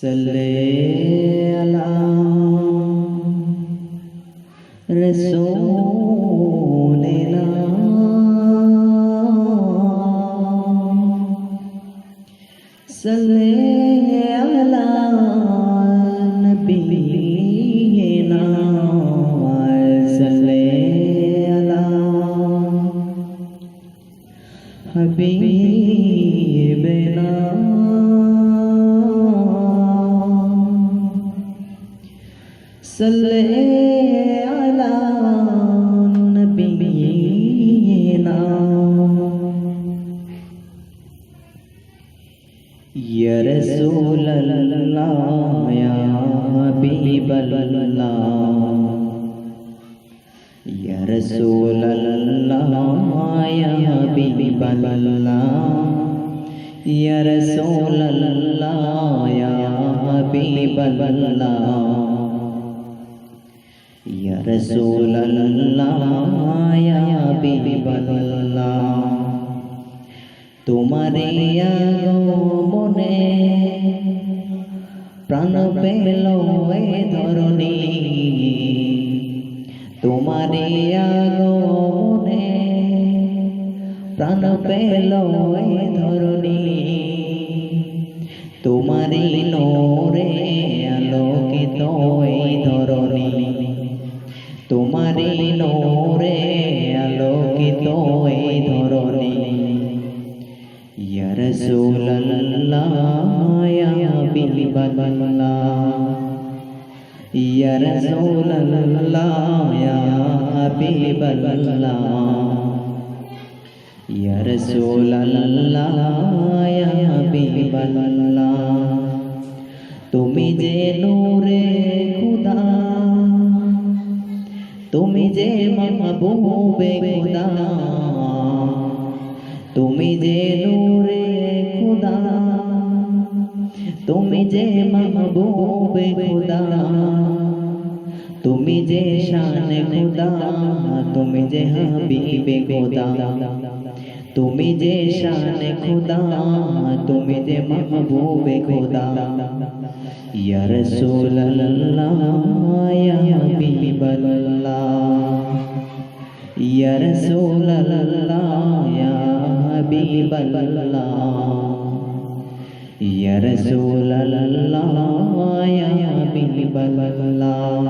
सल्ले अला रसूलना सल्ले अला नबीना सल्ले अला हबीब सल्ले अला नबीना या रसूल अल्लाह या हबीब अल्लाह या रसूल अल्लाह या हबीब अल्लाह या रसूल अल्लाह رسول اللہ یا حبیب اللہ তোমার মনে প্রাণ পেল ধরণী তোমার মনে প্রাণ পেল ধরণী তোমার रसूल अल्लाह या हबीब अल्लाह या रसूल अल्लाह या हबीब अल्लाह या रसूल अल्लाह या हबीब अल्लाह তুমি যে নূরে খুদা তুমি যে মাহবুবে খুদা তুমি যে নূরে খোদা তুমি যে মাহবুবে খোদা তুমি যে শান খোদা তুমি যে হাবিবে খোদা তুমি যে শান খোদা তুমি যে মাহবুবে খোদা ইয়া রাসূল আল্লাহ ইয়া হাবিবাল্লাহ ইয়া রাসূল আল্লাহ ইয়া حبيب الله يا رسول الله يا حبيب الله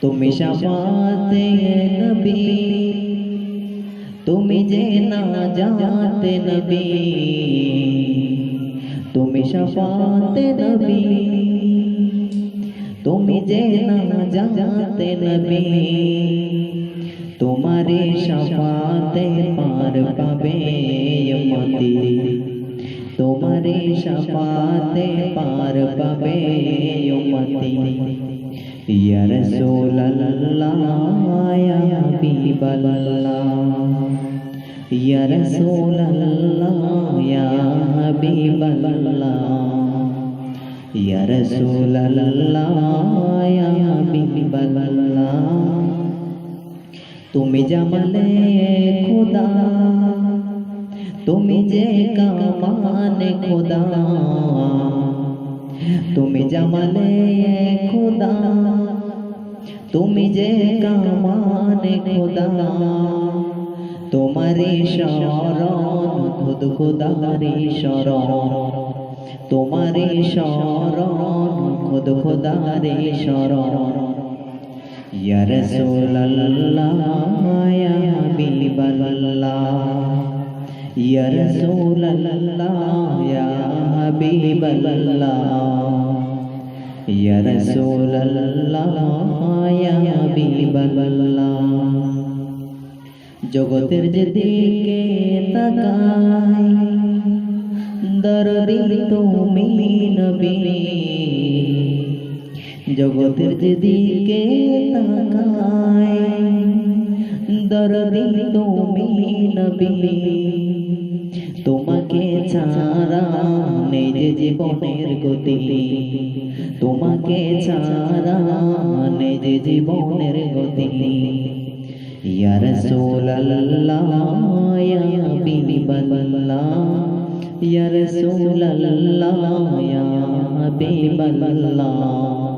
তুমি শাফাতে নবী তুমি যে না জাতে নবী তুমি শাফাতে নবী তুমি যে না জাতে নবী তোমারে সাফাতে পার পাবে মতি তোমারে সাফাতে পার পাবে মতি ইয়া রাসূল আল্লাহ ইয়া হাবিব আল্লাহ ইয়া রাসূল আল্লাহ ইয়া হাবিব আল্লাহ ইয়া রাসূল আল্লাহ ইয়া হাবিব আল্লাহ তুমি জামালে খোদা তুমি যে কামান খোদা তুমি জামালে খোদা তুমি যে কামান খোদা তোমারে শরণ খুদ খোদারে শরণ তোমারে শরণ খুদ খোদারে শরণ يا رسول الله يا حبيب الله يا رسول الله يا حبيب الله يا رسول الله يا حبيب الله জগতের যে দিকে তাকাই দরদি তুমি নবী জগতের দিকে তাকায় দরদি তুমি নবী তোমাকে ছাড়া নেই যে জীবনের গতি তোমাকে ছাড়া নেই যে জীবনের গতি ইয়া রাসূলুল্লাহ ইয়া হাবিবাল্লাহ Ya Rasulallah Ya Habiballah